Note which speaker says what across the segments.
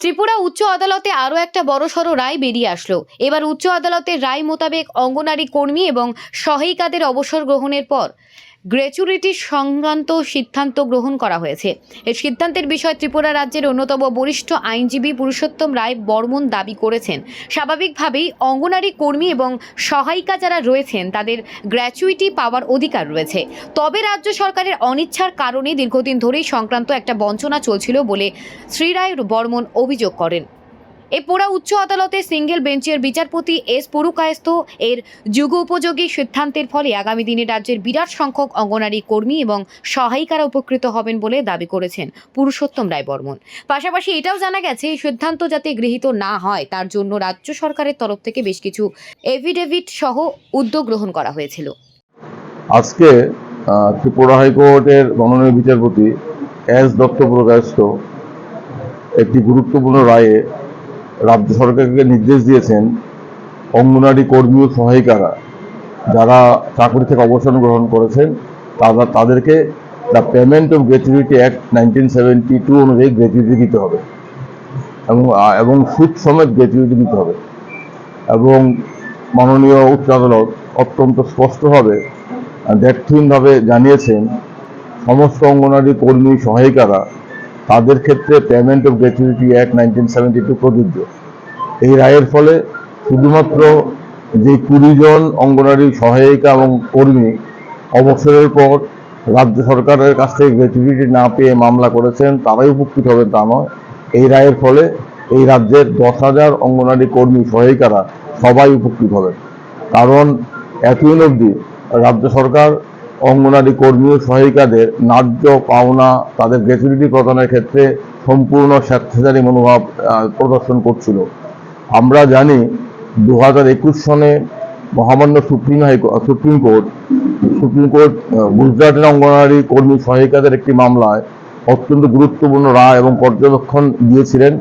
Speaker 1: ত্রিপুরা উচ্চ আদালতে আরও একটা বড়সড় রায় বেরিয়ে আসলো। এবার উচ্চ আদালতের রায় মোতাবেক অঙ্গনারী কর্মী এবং সহায়িকাদের অবসর গ্রহণের পর গ্র্যাচুইটি সংক্রান্ত সিদ্ধান্ত গ্রহণ করা হয়েছে। এই সিদ্ধান্তের বিষয়ে ত্রিপুরা রাজ্যের অন্যতম বরিষ্ঠ আইনজীবী পুরুষোত্তম রায় বর্মন দাবি করেছেন। স্বাভাবিকভাবেই অঙ্গনারী কর্মী এবং সহায়িকা যারা রয়েছেন, তাদের গ্র্যাচুইটি পাওয়ার অধিকার রয়েছে। তবে রাজ্য সরকারের অনিচ্ছার কারণে দীর্ঘদিন ধরেই সংক্রান্ত একটা বঞ্চনা চলছিল বলে শ্রীরায় বর্মন অভিযোগ করেন। এ পোড়া উচ্চ আদালতে সিঙ্গেল বেঞ্চের বিচারপতি এস পুরুকায়স্থ এর যুগ উপযোগী সিদ্ধান্তের ফলে আগামী দিনে রাজ্যের বিরাট সংখ্যক অঙ্গনারী কর্মী এবং সহায়িকারা উপকৃত হবেন বলে দাবি করেছেন পুরুষোত্তম রায় বর্মন। পাশাপাশি এটাও জানা গেছে, এই সিদ্ধান্ত যাতে গৃহীত না হয়, তার জন্য রাজ্য সরকারের তরফ থেকে বেশ কিছু এভিডেভিট সহ উদ্যোগ গ্রহণ করা হয়েছিল।
Speaker 2: আজকে ত্রিপুরা হাইকোর্টের মাননীয় বিচারপতি এস দত্ত প্রকাশিত একটি গুরুত্বপূর্ণ রায়ে রাজ্য সরকারকে নির্দেশ দিয়েছেন অঙ্গনারী কর্মী ও সহায়িকারা যারা চাকরি থেকে অবসর গ্রহণ করেছেন, তারা তাদেরকে the payment of gratuity act nineteen seventy two অনুযায়ী গ্র্যাচুইটি দিতে হবে এবং এবং সুদ সমেত গ্র্যাচুইটি দিতে হবে এবং মাননীয় উচ্চ আদালত অত্যন্ত স্পষ্টভাবে দেখহীনভাবে জানিয়েছেন, সমস্ত অঙ্গনারী কর্মী সহায়িকারা তাদের ক্ষেত্রে payment of gratuity act nineteen seventy two প্রযোজ্য। এই রায়ের ফলে শুধুমাত্র যে কুড়ি জন অঙ্গনারী সহায়িকা এবং কর্মী অবসরের পর রাজ্য সরকারের কাছ থেকে গ্র্যাচুইটি না পেয়ে মামলা করেছেন, তারাই উপকৃত হবেন তা নয়। এই রায়ের ফলে এই রাজ্যের দশ হাজার অঙ্গনারী কর্মী সহায়িকারা সবাই উপকৃত হবেন। কারণ এতদিন অবধি রাজ্য সরকার অঙ্গনারী কর্মী ও সহায়িকাদের ন্যায্য পাওনা, তাদের গ্র্যাচুইটি প্রদানের ক্ষেত্রে সম্পূর্ণ স্বেচ্ছাচারী মনোভাব প্রদর্শন করছিল। আমরা জানি দু হাজার একুশ সনে মহামান্য supreme high court supreme court supreme court গুজরাটের অঙ্গনারী কর্মী সহায়িকাদের একটি মামলায় অত্যন্ত গুরুত্বপূর্ণ রায় এবং পর্যবেক্ষণ দিয়েছিলেন।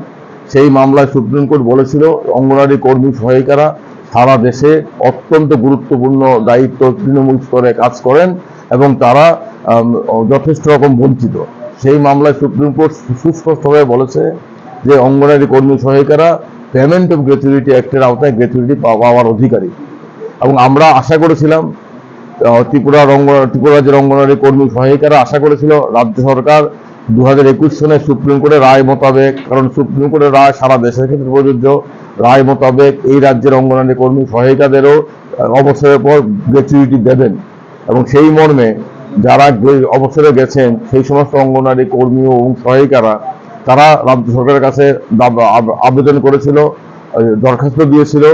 Speaker 2: সেই মামলায় সুপ্রিম কোর্ট বলেছিল, অঙ্গনারী কর্মী সহায়িকারা সারা দেশে অত্যন্ত গুরুত্বপূর্ণ দায়িত্ব তৃণমূল স্তরে কাজ করেন এবং তারা যথেষ্ট রকম বঞ্চিত। সেই মামলায় সুপ্রিম কোর্ট সুস্পষ্টভাবে বলেছে যে অঙ্গনারী কর্মী সহায়িকারা পেমেন্ট অফ গ্র্যাচুইটি অ্যাক্টের আওতায় গ্র্যাচুইটি পাওয়ার অধিকারী। এবং আমরা আশা করেছিলাম ত্রিপুরার অঙ্গ ত্রিপুরা রাজ্যের অঙ্গনারী কর্মী সহায়িকারা আশা করেছিল রাজ্য সরকার দু একুশ সনে সুপ্রিম কোর্টের রায় মোতাবেক, কারণ সুপ্রিম কোর্টের রায় সারা দেশের ক্ষেত্রে প্রযোজ্য। রায় মোতাবেক এই রাজ্যের অঙ্গনারী কর্মী সহায়িকাদেরও অবসরের পর গ্র্যাচুইটি দেবেন। এবং সেই মর্মে যারা অবসরে গেছেন, সেই সমস্ত অঙ্গনারী কর্মী ও সহায়িকারা, তারা রাজ্য সরকারের কাছে আবেদন করেছিল দরখাস্ত দিয়েছিল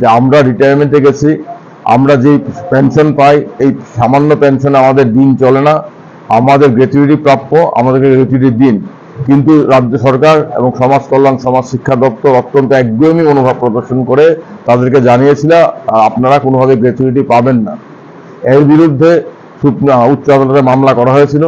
Speaker 2: যে আমরা রিটায়ারমেন্টে গেছি, আমরা যে পেনশন পাই, এই সামান্য পেনশনে আমাদের দিন চলে না। আমাদের গ্র্যাচুইটি প্রাপ্য, আমাদেরকে গ্র্যাচুইটি দিন। কিন্তু রাজ্য সরকার এবং সমাজ কল্যাণ, সমাজ শিক্ষা দপ্তর অত্যন্ত একদমই মনোভাব প্রদর্শন করে তাদেরকে জানিয়েছিল আপনারা কোনোভাবে গ্র্যাচুইটি পাবেন না। এর বিরুদ্ধে উচ্চ আদালতে মামলা করা হয়েছিল।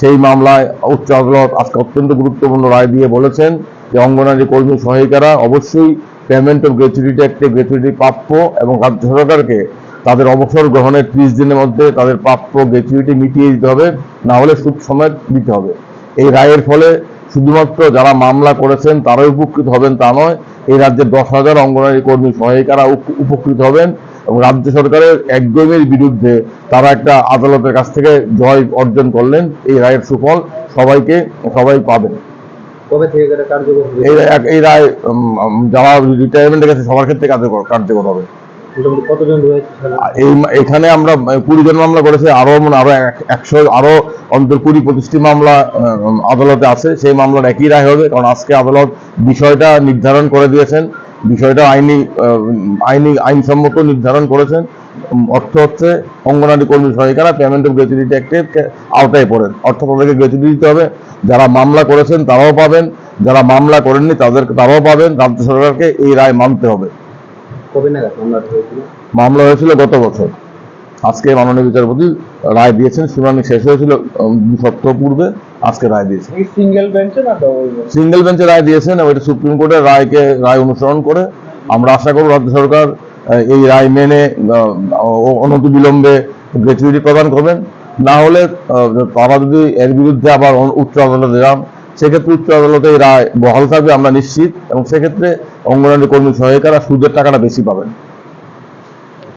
Speaker 2: সেই মামলায় উচ্চ আদালত আজকে অত্যন্ত গুরুত্বপূর্ণ রায় দিয়ে বলেছেন যে অঙ্গনারী কর্মী সহায়িকারা অবশ্যই পেমেন্ট অফ গ্র্যাচুইটি অ্যাক্টে গ্র্যাচুইটি প্রাপ্য এবং রাজ্য সরকারকে তাদের অবসর গ্রহণের ত্রিশ দিনের মধ্যে তাদের প্রাপ্য গ্র্যাচুইটি মিটিয়ে দিতে হবে না হলে সুদ সমেত দিতে হবে। এই রায়ের ফলে শুধুমাত্র যারা মামলা করেছেন তারাই উপকৃত হবেন তা নয় এই রাজ্যের দশ হাজার অঙ্গনারী কর্মী সহায়িকারা উপ- উপকৃত হবেন এবং রাজ্য সরকারের একদমের বিরুদ্ধে তারা একটা আদালতের কাছ থেকে জয় অর্জন করলেন এই রায়ের সুফল সবাইকে সবাই পাবেন। এই রায়- যারা রিটায়ারমেন্টের কাছে সবার ক্ষেত্রে কার্যকর কার্যকর হবে। এই এখানে আমরা কুড়ি জন মামলা করেছে, আরও মানে আরও এক- একশো, আরও অন্তর কুড়ি পঁচিশটি মামলা আদালতে আছে, সেই মামলার একই রায় হবে, কারণ আজকে আদালত বিষয়টা নির্ধারণ করে দিয়েছেন, বিষয়টা আইনি আইনি, আইনসম্মত নির্ধারণ করেছেন অর্থ হচ্ছে অঙ্গনারী কর্মী সহায়িকারা পেমেন্ট অফ গ্র্যাচুইটি অ্যাক্টের আওতায় পড়েন অর্থাৎ তাদেরকে গ্র্যাচুইটি দিতে হবে, যারা মামলা করেছেন তারাও পাবেন, যারা মামলা করেননি তাদের তারাও পাবেন, রাজ্য সরকারকে এই রায় মানতে হবে।
Speaker 3: কবে নাগাদ মামলাটা হয়েছিল?
Speaker 2: মামলা হয়েছিল গত বছর। আজকে মাননীয় বিচারপতি রায় দিয়েছেন শুনানি শেষ হয়েছিল দু সপ্তাহ পূর্বে আজকে রায় দিয়েছেন।
Speaker 3: সিঙ্গেল বেঞ্চে না
Speaker 2: সিঙ্গেল বেঞ্চে রায় দিয়েছেন এবং এটা সুপ্রিম কোর্টের রায়কে রায় অনুসরণ করে। আমরা আশা করব রাজ্য সরকার এই রায় মেনে অনত বিলম্বে গ্র্যাচুইটি প্রদান করবেন। না হলে আহ, তারা যদি এর বিরুদ্ধে আবার উচ্চ আদালতে যান সেক্ষেত্রে উচ্চ আদালতে এই রায় বহাল থাকবে, আমরা নিশ্চিত। এবং সেক্ষেত্রে অঙ্গনারী কর্মী সহায়িকারা সুদের টাকাটা বেশি পাবেন।